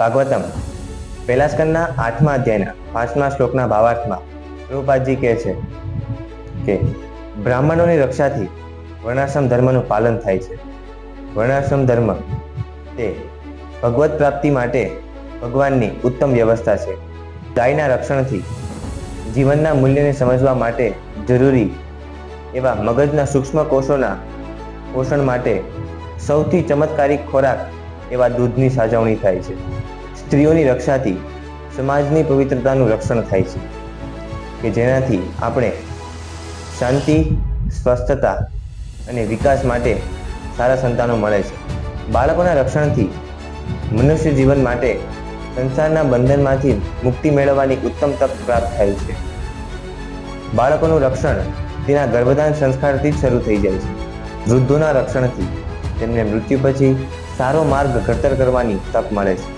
ભાગવતમ. પહેલા સ્કંદના આઠમા અધ્યાયના પાંચમા શ્લોકના ભાવાર્થમાં રૂપાજી કહે છે કે, બ્રાહ્મણોની રક્ષાથી વર્ણાશ્રમ ધર્મનું પાલન થાય છે. વર્ણાશ્રમ ધર્મ તે ભગવત પ્રાપ્તિ માટે ભગવાનની ઉત્તમ વ્યવસ્થા છે. ગાયના રક્ષણથી જીવનના મૂલ્યને સમજવા માટે જરૂરી એવા મગજના સૂક્ષ્મ કોષોના પોષણ માટે સૌથી ચમત્કારિક ખોરાક એવા દૂધની સાજવણી થાય છે. સ્ત્રીઓની રક્ષાથી સમાજની પવિત્રતાનું રક્ષણ થાય છે કે જેનાથી આપણે શાંતિ, સ્વસ્થતા અને વિકાસ માટે સારા સંતાનો મળે છે. બાળકોના રક્ષણથી મનુષ્ય જીવન માટે સંસારના બંધનમાંથી મુક્તિ મેળવવાની ઉત્તમ તક પ્રાપ્ત થાય છે. બાળકોનું રક્ષણ તેના ગર્ભદાન સંસ્કારથી જ શરૂ થઈ જાય છે. વૃદ્ધોના રક્ષણથી તેમને મૃત્યુ પછી સારો માર્ગ ઘડતર કરવાની તક મળે છે.